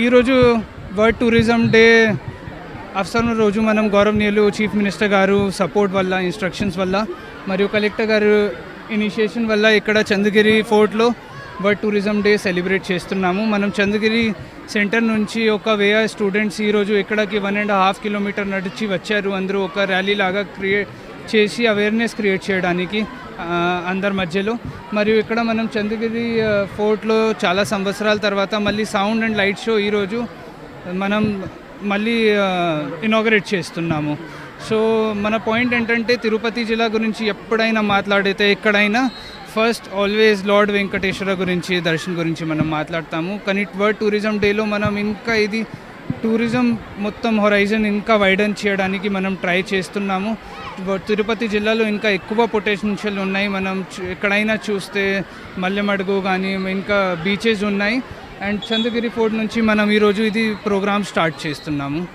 ఈరోజు world tourism day అవసరం రోజు మనం గౌరవనీయులు చీఫ్ మినిస్టర్ గారు సపోర్ట్ వల్ల ఇన్స్ట్రక్షన్స్ వల్ల మరియు కలెక్టర్ గారు ఇనిషియేషన్ వల్ల ఇక్కడ చంద్రగిరి ఫోర్ట్లో వరల్డ్ టూరిజం డే సెలబ్రేట్ చేస్తున్నాము. మనం చంద్రగిరి సెంటర్ నుంచి ఒక వేయ స్టూడెంట్స్ ఈరోజు ఇక్కడికి వన్ అండ్ హాఫ్ కిలోమీటర్ నడిచి వచ్చారు. అందరూ ఒక ర్యాలీ లాగా క్రియేట్ చేసి అవేర్నెస్ క్రియేట్ చేయడానికి అందరి మధ్యలో. మరియు ఇక్కడ మనం చంద్రగిరి ఫోర్ట్లో చాలా సంవత్సరాల తర్వాత మళ్ళీ సౌండ్ అండ్ లైట్ షో ఈరోజు మనం మళ్ళీ ఇనాగరేట్ చేస్తున్నాము. సో మన పాయింట్ ఏంటంటే తిరుపతి జిల్లా గురించి ఎప్పుడైనా మాట్లాడితే ఎక్కడైనా ఫస్ట్ ఆల్వేస్ లార్డ్ వెంకటేశ్వర గురించి దర్శన్ గురించి మనం మాట్లాడతాము. కానీ వరల్డ్ టూరిజం డేలో మనం ఇంకా ఇది టూరిజం మొత్తం హొరైజన్ ఇంకా వైడన్ చేయడానికి మనం ట్రై చేస్తున్నాము. తిరుపతి జిల్లాలో ఇంకా ఎక్కువ పొటెన్షియల్ ఉన్నాయి. మనం ఎక్కడైనా చూస్తే మల్లెమడుగు కానీ ఇంకా బీచెస్ ఉన్నాయి. అండ్ చంద్రగిరి ఫోర్ట్ నుంచి మనం ఈరోజు ఇది ప్రోగ్రామ్ స్టార్ట్ చేస్తున్నాము.